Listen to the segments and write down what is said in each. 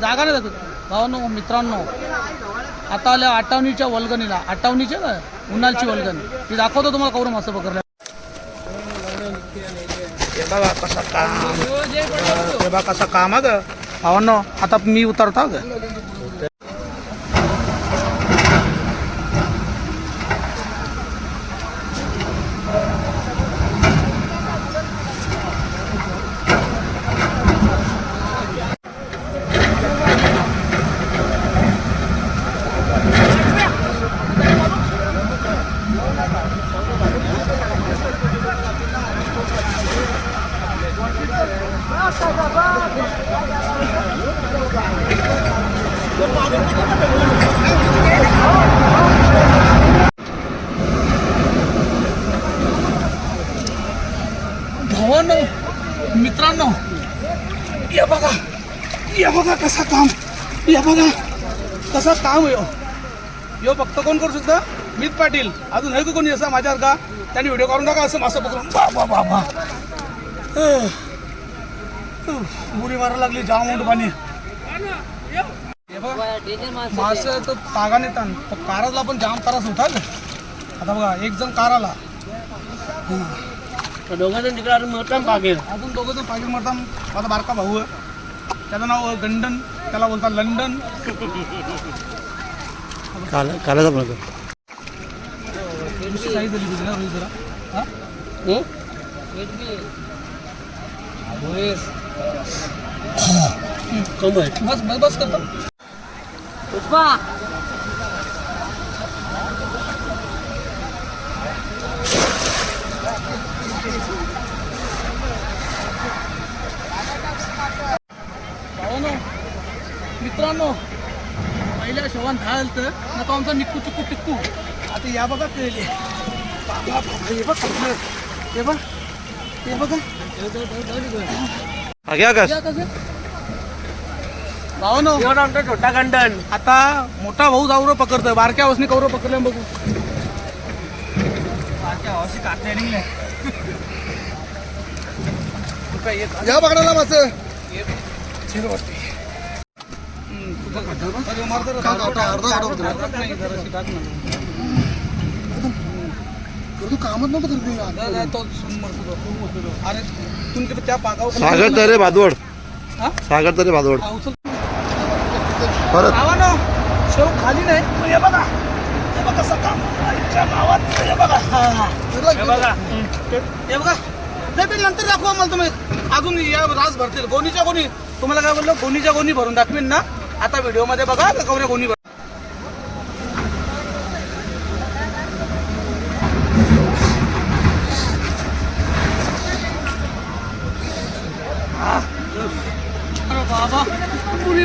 जागा नाही दाखवत भावांनो मित्रांनो आता आल्या आटावणीच्या वल्गणीला. आटावणीच्या ना उन्हाळची वल्गणी. ती दाखवतो तुम्हाला कवरं असं पकडलं. बघा कसा काम. बघा कसा काम आहे भावांनो आता मी उतरता ग मित्रांनो या बघा या बघा कसा काम या बघा कसा काम यो हो. यो फक्त कोण करू शकतं? मीत पाटील. अजून आहे का कोणी असा माझ्यासारखा त्यांनी व्हिडिओ करून टाका असं मासं पकडून. बा बा बा बा अह. मारायला लागली जाम उंट पाणी मासं तर तागाने ताण. पण काराला पण जाम त्रास होता ना आता बघा एक जण काराला दोघं जण तिकडे मोठा पागेल. अजून दोघं जण पाहिजे म्हणता माझा बारका भाऊ आहे. त्याचं नाव गंडन. त्याला बोलतात लंडन. कालाचा साईज तुझी ना रोहित जरा? हा? बस बस बस करतो. पुष्पा. मित्रांनो पहिल्या शेवण झालं तर नको आमचा निक्कू चिक्कू टिक्कू आता या बघा बाबा हे बघ. हे बघ. हे बघा भावानो एवढा आमचा छोटा कंडन आता मोठा भाऊ जाऊर पकडतोय. बारक्या वसनी कौर पकडले बघू. बारक्या या पकडायला मास. झिरो वाटते. हम्म, तुझं घाटावर बघ. अरे कामच नव्हतं करते त्या पागावर सागर तरे भादवड. हा? सागर तरे भादवड. परत. गावानं शेव खाली नाही मग हे बघा. हे बघा कसं काम आईच्या गावात हे बघा. हा, बघा हे बघा. नाही ते नंतर दाखवा मला तुम्ही. अजून या रास भरतील. गोणीच्या गोणी. तुम्हाला काय बोललो? गोणीच्या गोणी भरून दाखवीन ना. आता व्हिडिओमध्ये बघा कवऱ्या गोणी भर अरे बाबा पुरी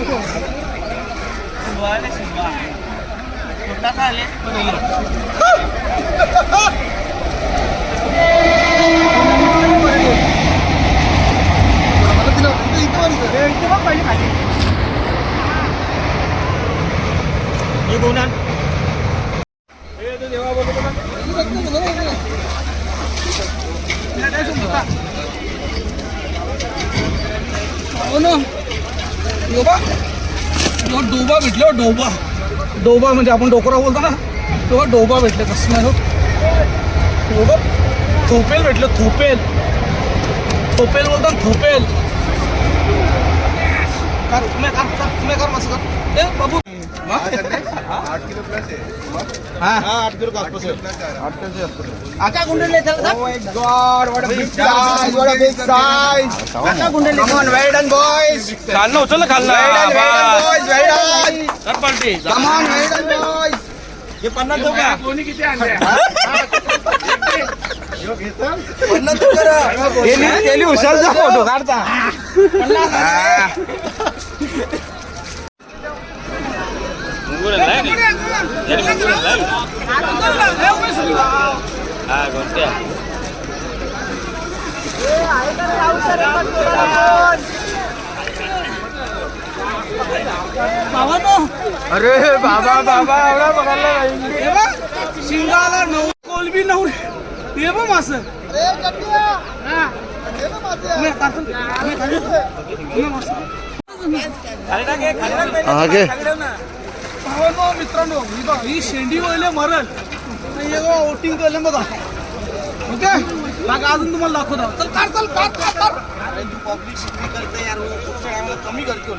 होता मास मित्रांनी साडी बी आणली भावानं मित्रांनो हे बघा हे आता कारील कोणी हो हा. मला तिला कुठे इथं आली का? हे इथे बघ पाहिजे खाली हो ना डोबा? भेटलो डोबा. डोबा म्हणजे आपण डोकरा बोलतो ना? तेव्हा डोबा भेटले कसं डोबा? थोपेल भेटलं, थोपेल. थोपेल बोलतात, थोपेल. कर, तुम्ही कर तुम्ही कर मस्त कर. ए बाबू आका गुंडले चला oh my god what a big size what a big size आका गुंडले come on well done boys खाल्लं उचल done well done boys well done तर पलटी come on well done boys हे पन्नास देऊ का कोणी किती आणले पन्नास तू करा केली केली उशालचा फोटो काढता मुंगुरं नाही याने मुंगुरं नाही हा गोष्टी भावानो अरे बाबा बाबा एवढा बघायला बघ शिंगाला नऊ कोलबी नऊ हे बघ मास. मित्रांनो ही ही शेंडी वळले मरल. वोटिंग केलं बघा. ओके? मग अजून तुम्हाला दाखवतो. चल काढ चल काढ काढ काढ. पब्लिक कमी करते यार कमी करते